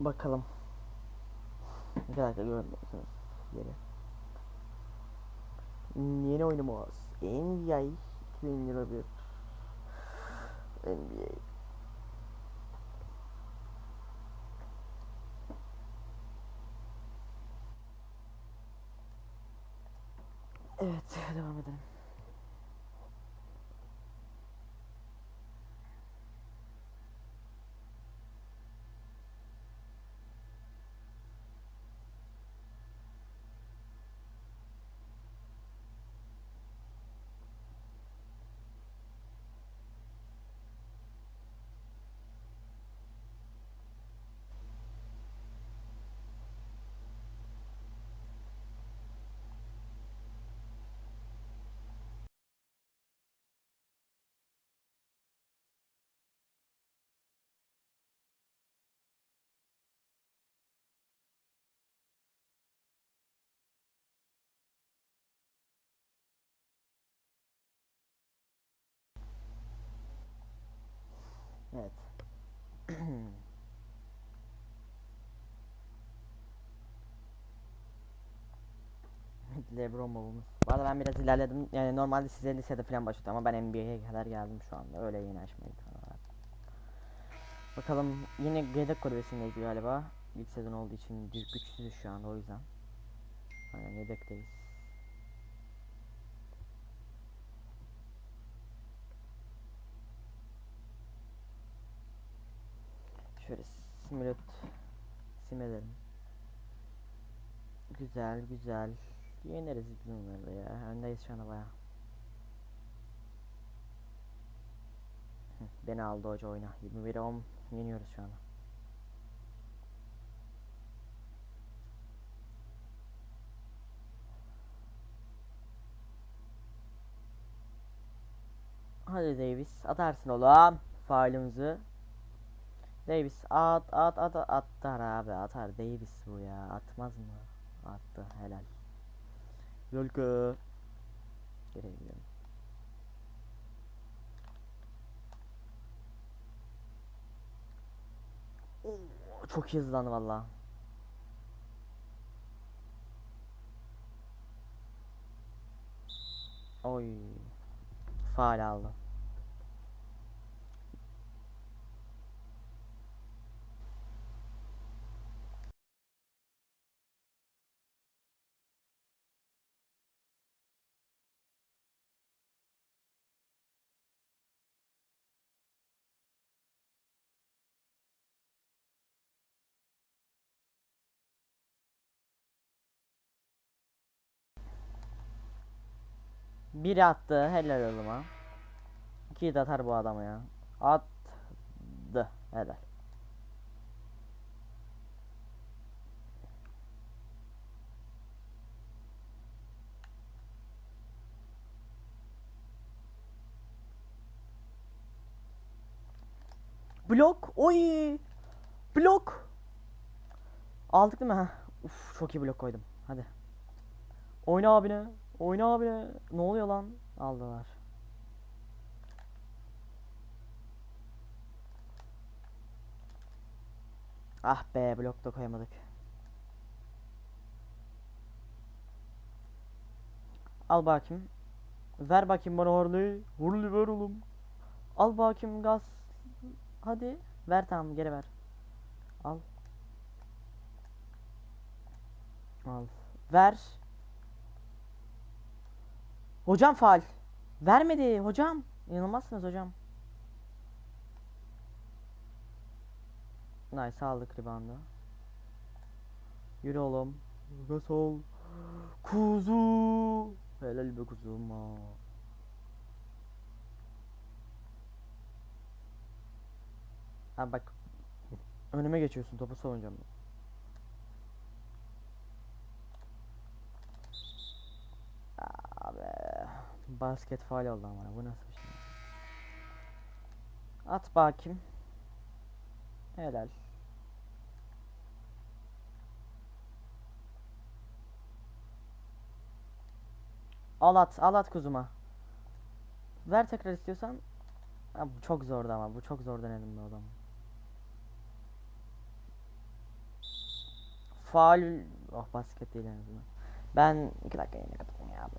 Bakalım. Bir dakika görmüyorsunuz yeri. Yeni oyunumuz NBA 2021 NBA Evet devam edelim. Evet. Lebron babamız. Bu arada ben biraz ilerledim. Yani normalde size lisede falan başladım ama ben NBA'ye kadar geldim şu anda. Öyle yeni açmayı var. Bakalım yine yedek kulübesindeyiz galiba. İlk sezon olduğu için güç- güçsüzüz şu anda o yüzden. Aynen yedekteyiz. Şöyle simülat sim edelim. Güzel güzel. Yeneriz biz bunları da ya. Öndeyiz şu anda baya. Beni aldı hoca oyna. 21'e 10 yeniyoruz şu anda. Hadi Davis atarsın oğlum faulümüzü. Davis at at at at atar abi atar Davis bu ya atmaz mı? Attı helal. Yolka. Geri gidiyorum. Oo, Çok iyi hızlandı valla. Oy. Faal aldı. Biri attı helal oğluma. İkiyi de atar bu adamı ya. Attı helal. Blok. Oy. Blok. Aldık değil mi? Uf, çok iyi blok koydum. Hadi. Oyna abine. Oyna abine. Ne oluyor lan? Aldılar. Ah be blok da koyamadık. Al bakayım. Ver bakayım bana Harley. Harley ver oğlum. Al bakayım gaz. Hadi. Ver tamam geri ver. Al. Al. Ver. Hocam faal. Vermedi hocam. İnanılmazsınız hocam. Nice aldık reboundu. Yürü oğlum. Gasol. Kuzu. Helal be kuzum. ha. Bak. Önüme geçiyorsun topu savunacağım. Basket faal oldu ama bu nasıl bir şey? At bakayım. Helal. Al at, al at kuzuma. Ver tekrar istiyorsan. Ha, bu çok zordu ama bu çok zor denedim bu adam. faul... Oh basket değil en azından. Ben iki dakika yine kadar.